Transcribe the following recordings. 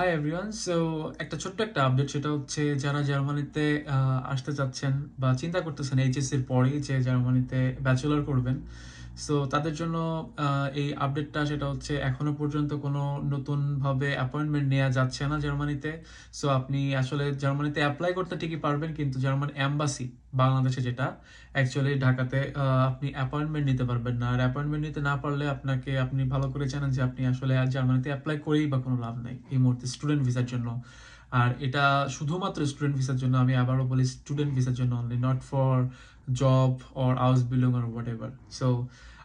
Hi everyone so একটা ছোট্ট একটা আপডেট সেটা হচ্ছে যারা জার্মানিতে আসতে চাচ্ছেন বা চিন্তা করতেছেন, এইচএসসির পরেই যে জার্মানিতে ব্যাচেলার করবেন সো তাদের জন্য এই আপডেটটা সেটা হচ্ছে এখনও পর্যন্ত কোনো নতুনভাবে অ্যাপয়েন্টমেন্ট নেওয়া যাচ্ছে না জার্মানিতে। সো আপনি আসলে জার্মানিতে অ্যাপ্লাই করতে ঠিকই পারবেন, কিন্তু জার্মান অ্যাম্বাসি বাংলাদেশে যেটা অ্যাকচুয়ালি ঢাকাতে আপনি অ্যাপয়েন্টমেন্ট নিতে পারবেন না। আর অ্যাপয়েন্টমেন্ট নিতে না পারলে আপনাকে, আপনি ভালো করে জানেন যে আপনি আসলে জার্মানিতে অ্যাপ্লাই করেই বা কোনো লাভ নাই এই মুহূর্তে স্টুডেন্ট ভিসার জন্য। আর এটা শুধুমাত্র স্টুডেন্ট ভিসার জন্য, আমি আবারও বলি স্টুডেন্ট ভিসার জন্য only not for job or house belong or whatever so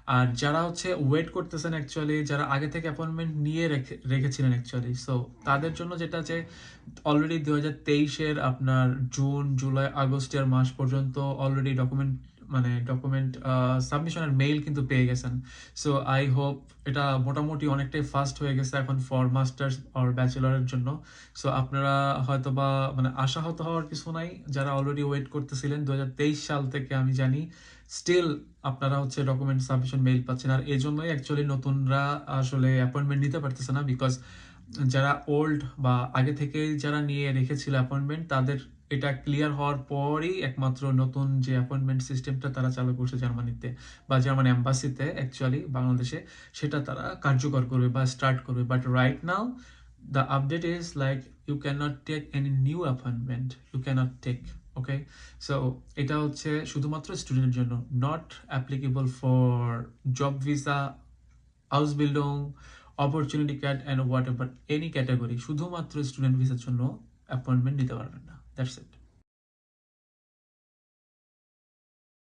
আর যারা হচ্ছে ওয়েট করতেছেন অ্যাকচুয়ালি যারা আগে থেকে অ্যাপয়েন্টমেন্ট নিয়ে রেখে, রেখেছিলেন অ্যাকচুয়ালি সো তাদের জন্য যেটা যে অলরেডি দু হাজার তেইশের আপনার জুন জুলাই আগস্টের মাস পর্যন্ত অলরেডি ডকুমেন্ট মানে ডকুমেন্ট সাবমিশনের মেইল কিন্তু পেয়ে গেছেন। সো আই হোপ এটা মোটামুটি অনেকটাই ফাস্ট হয়ে গেছে এখন ফর মাস্টার্স অর ব্যাচেলরের জন্য। সো আপনারা হয়তো বা মানে আশাহত হওয়ার কিছু নাই। যারা অলরেডি ওয়েট করতেছিলেন দু হাজার তেইশ সাল থেকে আমি জানি স্টিল আপনারা হচ্ছে ডকুমেন্ট সাবমিশন মেইল পাচ্ছেন। আর এই জন্যই অ্যাকচুয়ালি নতুনরা আসলে অ্যাপয়েন্টমেন্ট নিতে পারতেছে না বিকজ যারা ওল্ড বা আগে থেকে যারা নিয়ে রেখেছিল অ্যাপয়েন্টমেন্ট তাদের এটা ক্লিয়ার হওয়ার পরই একমাত্র নতুন যে অ্যাপয়েন্টমেন্ট সিস্টেমটা তারা চালু করছে জার্মানিতে বা জার্মান অ্যাম্বাসিতে অ্যাকচুয়ালি বাংলাদেশে, সেটা তারা কার্যকর করবে বা স্টার্ট করবে. But right now the update is like you can not take any new appointment you can't take okay so এটা হচ্ছে শুধুমাত্র স্টুডেন্টের জন্য not applicable for job visa house building opportunity cat and whatever any category শুধুমাত্র student ভিসার জন্য appointment নিতে পারবেন না। That's it.